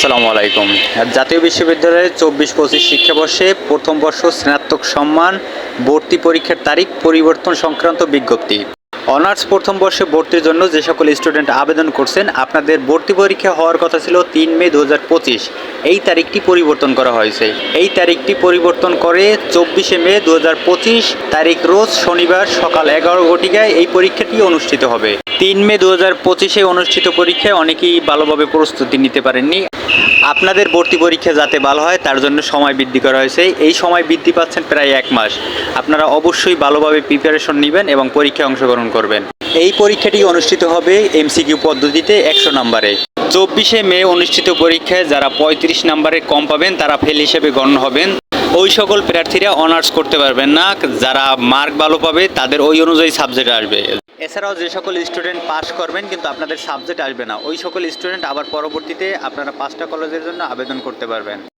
আসসালামু আলাইকুম। জাতীয় বিশ্ববিদ্যালয়ের চব্বিশ পঁচিশ শিক্ষাবর্ষে প্রথম বর্ষ স্নাতক সম্মান, ভর্তি পরীক্ষার তারিখ, পরিবর্তন সংক্রান্ত বিজ্ঞপ্তি। অনার্স প্রথম বর্ষে ভর্তির জন্য যে সকল স্টুডেন্ট আবেদন করছেন, আপনাদের ভর্তি পরীক্ষা হওয়ার কথা ছিল তিন মে দু হাজার পঁচিশ। এই তারিখটি পরিবর্তন করা হয়েছে। এই তারিখটি পরিবর্তন করে চব্বিশে মে দু হাজার পঁচিশ, তারিখ রোজ শনিবার সকাল এগারো ঘটিকায় এই পরীক্ষাটি অনুষ্ঠিত হবে। তিন মে দু হাজার পঁচিশে অনুষ্ঠিত পরীক্ষায় অনেকেই ভালোভাবে প্রস্তুতি নিতে পারেননি। আপনাদের ভর্তি পরীক্ষা যাতে ভালো হয়, তার জন্য সময় বৃদ্ধি করা হয়েছে। এই সময় বৃদ্ধি পাচ্ছেন প্রায় এক মাস। আপনারা অবশ্যই ভালোভাবে প্রিপারেশন নেবেন এবং পরীক্ষায় অংশগ্রহণ করবেন। এই পরীক্ষাটি অনুষ্ঠিত হবে এমসিকিউ পদ্ধতিতে একশো নম্বরে। চব্বিশে মে অনুষ্ঠিত পরীক্ষায় যারা পঁয়ত্রিশ নম্বরে কম পাবেন, তারা ফেল হিসেবে গণ্য হবেন। ওই সকল প্রার্থীরা অনার্স করতে পারবেন না। যারা মার্ক ভালো পাবে, তাদের ওই অনুযায়ী সাবজেক্ট আসবে। এছাড়াও যে সকল স্টুডেন্ট পাস করবেন কিন্তু আপনাদের সাবজেক্ট আসবে না, ওই সকল স্টুডেন্ট আবার পরবর্তীতে আপনারা পাঁচটা কলেজের জন্য আবেদন করতে পারবেন।